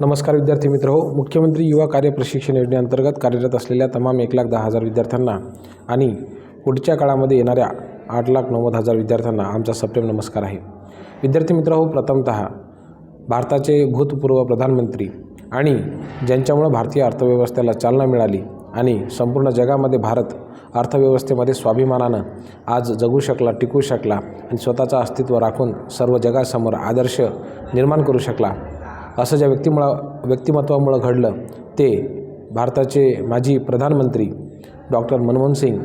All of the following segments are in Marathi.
नमस्कार विद्यार्थी मित्र हो मुख्यमंत्री युवा कार्य प्रशिक्षण योजनेअंतर्गत कार्यरत असलेल्या तमाम एक लाख दहा हजार विद्यार्थ्यांना आणि पुढच्या काळामध्ये येणाऱ्या आठ लाख नव्वद हजार विद्यार्थ्यांना आमचा सप्रेम नमस्कार आहे. विद्यार्थी मित्र हो प्रथमतः भारताचे भूतपूर्व प्रधानमंत्री आणि ज्यांच्यामुळं भारतीय अर्थव्यवस्थेला चालना मिळाली आणि संपूर्ण जगामध्ये भारत अर्थव्यवस्थेमध्ये स्वाभिमानानं आज जगू शकला टिकू शकला आणि स्वतःचं अस्तित्व राखून सर्व जगासमोर आदर्श निर्माण करू शकला असं ज्या व्यक्तीमुळं व्यक्तिमत्वामुळं घडलं ते भारताचे माजी प्रधानमंत्री डॉक्टर मनमोहन सिंग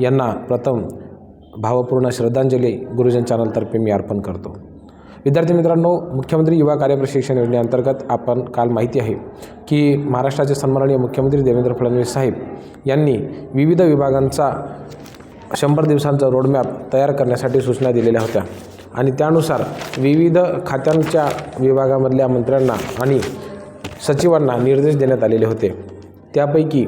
यांना प्रथम भावपूर्ण श्रद्धांजली गुरुजन चॅनलतर्फे मी अर्पण करतो. विद्यार्थी मित्रांनो मुख्यमंत्री युवा कार्यप्रशिक्षण योजनेअंतर्गत आपण काल माहिती आहे की महाराष्ट्राचे सन्माननीय मुख्यमंत्री देवेंद्र फडणवीस साहेब यांनी विविध विभागांचा शंभर दिवसांचा रोडमॅप तयार करण्यासाठी सूचना दिलेल्या होत्या. आणि त्यानुसार विविध खात्यांच्या विभागामधल्या मंत्र्यांना आणि सचिवांना निर्देश देण्यात आलेले होते. त्यापैकी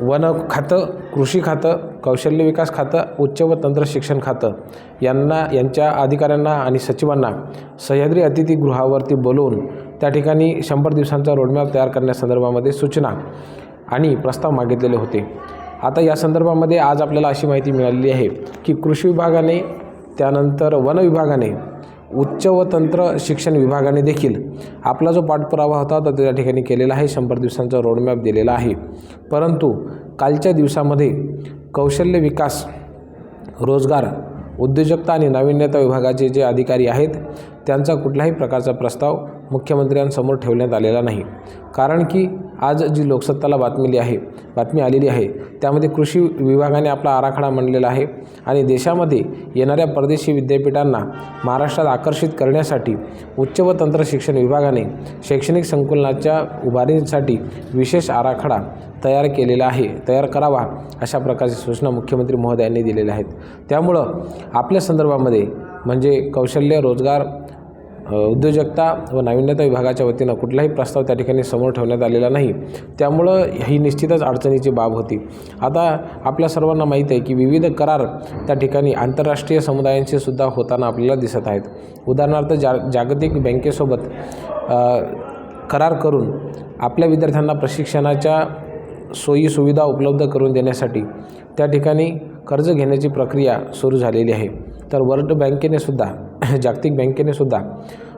वन खातं कृषी खातं कौशल्य विकास खातं उच्च व तंत्र शिक्षण खातं यांना यांच्या अधिकाऱ्यांना आणि सचिवांना सह्याद्री अतिथीगृहावरती बोलवून त्या ठिकाणी शंभर दिवसांचा रोडमॅप तयार करण्यासंदर्भामध्ये सूचना आणि प्रस्ताव मागितलेले होते. आता या संदर्भामध्ये आज आपल्याला अशी माहिती मिळालेली आहे की कृषी विभागाने त्यानंतर वन विभागाने उच्च व तंत्र शिक्षण विभागाने देखील आपला जो पाठपुरावा होता तो त्या ठिकाणी केलेला आहे. शंभर दिवसांचा रोडमॅप दिलेला आहे. परंतु कालच्या दिवसामध्ये कौशल्य विकास रोजगार उद्योजकता आणि नाविन्यता विभागाचे जे अधिकारी आहेत त्यांचा कुठल्याही प्रकारचा प्रस्ताव मुख्यमंत्र्यांसमोर ठेवण्यात आलेला नाही. कारण की आज जी लोकसत्ताला बातमी आहे बातमी आलेली आहे त्यामध्ये कृषी विभागाने आपला आराखडा मांडलेला आहे आणि देशामध्ये येणाऱ्या परदेशी विद्यापीठांना महाराष्ट्रात आकर्षित करण्यासाठी उच्च व तंत्र शिक्षण विभागाने शैक्षणिक संकुलनाच्या उभारणीसाठी विशेष आराखडा तयार केलेला आहे तयार करावा अशा प्रकारची सूचना मुख्यमंत्री महोदयांनी दिलेल्या आहेत. त्यामुळं आपल्या संदर्भामध्ये म्हणजे कौशल्य रोजगार उद्योजकता व नाविन्यता विभागाच्या वतीनं कुठलाही प्रस्ताव त्या ठिकाणी समोर ठेवण्यात आलेला नाही. त्यामुळं ही निश्चितच अडचणीची बाब होती. आता आपल्या सर्वांना माहीत आहे की विविध करार त्या ठिकाणी आंतरराष्ट्रीय समुदायांशी सुद्धा होताना आपल्याला दिसत आहेत. उदाहरणार्थ जा जागतिक बँकेसोबत करार करून आपल्या विद्यार्थ्यांना प्रशिक्षणाच्या सोयीसुविधा उपलब्ध करून देण्यासाठी त्या ठिकाणी कर्ज घेण्याची प्रक्रिया सुरू झालेली आहे. तर वर्ल्ड बँकेने सुद्धा जागतिक बँकेने सुद्धा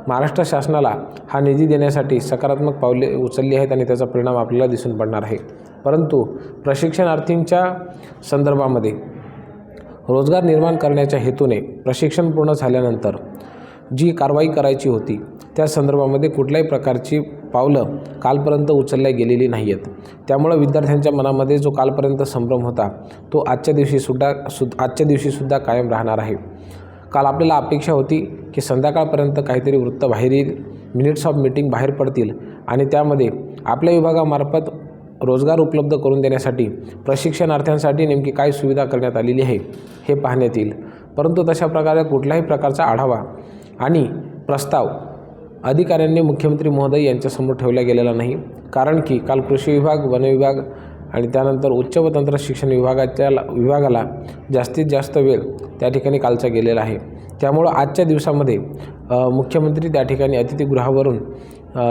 महाराष्ट्र शासनाला हा निधी देण्यासाठी सकारात्मक पावले उचलली आहेत आणि त्याचा परिणाम आपल्याला दिसून पडणार आहे. परंतु प्रशिक्षणार्थींच्या संदर्भामध्ये रोजगार निर्माण करण्याच्या हेतूने प्रशिक्षण पूर्ण झाल्यानंतर जी कारवाई करायची होती त्या संदर्भामध्ये कुठल्याही प्रकारची पावलं कालपर्यंत उचलल्या गेलेली नाही आहेत त्यामुळं विद्यार्थ्यांच्या मनामध्ये जो कालपर्यंत संभ्रम होता तो आजच्या दिवशीसुद्धा सु आजच्या दिवशीसुद्धा कायम राहणार आहे. काल आपल्याला अपेक्षा होती की संध्याकाळपर्यंत काहीतरी वृत्त बाहेर येईल मिनिट्स ऑफ मीटिंग बाहेर पडतील आणि त्यामध्ये आपल्या विभागामार्फत रोजगार उपलब्ध करून देण्यासाठी प्रशिक्षणार्थ्यांसाठी नेमकी काय सुविधा करण्यात आलेली आहे हे पाहण्यात येईल. परंतु तशा प्रकारे कुठल्याही प्रकारचा आढावा आणि प्रस्ताव अधिकाऱ्यांनी मुख्यमंत्री महोदय यांच्यासमोर ठेवला गेलेला नाही. कारण की काल कृषी विभाग वन विभाग आणि त्यानंतर उच्च व तंत्र शिक्षण विभागाच्या विभागाला जास्तीत जास्त वेळ त्या ठिकाणी कालचा गेलेला आहे. त्यामुळं आजच्या दिवसामध्ये मुख्यमंत्री त्या ठिकाणी अतिथीगृहावरून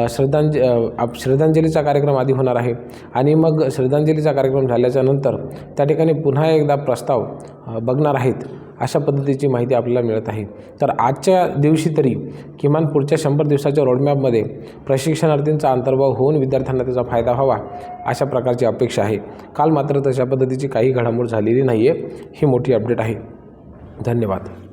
श्रद्धांज आप- श्रद्धांजलीचा कार्यक्रम आधी होणार आहे. आणि मग श्रद्धांजलीचा कार्यक्रम झाल्याच्यानंतर त्या ठिकाणी पुन्हा एकदा प्रस्ताव बघणार आहेत. अशा पद्धतीची माहिती आपल्याला मिळत आहे. तर आजच्या दिवशी तरी किमान पुढच्या शंभर दिवसाच्या रोडमॅपमध्ये प्रशिक्षणार्थींचा अंतर्भाव होऊन विद्यार्थ्यांना त्याचा फायदा व्हावा अशा प्रकारची अपेक्षा आहे. काल मात्र तशा पद्धतीची काही घडामोड झालेली नाही आहे ही मोठी अपडेट आहे. धन्यवाद.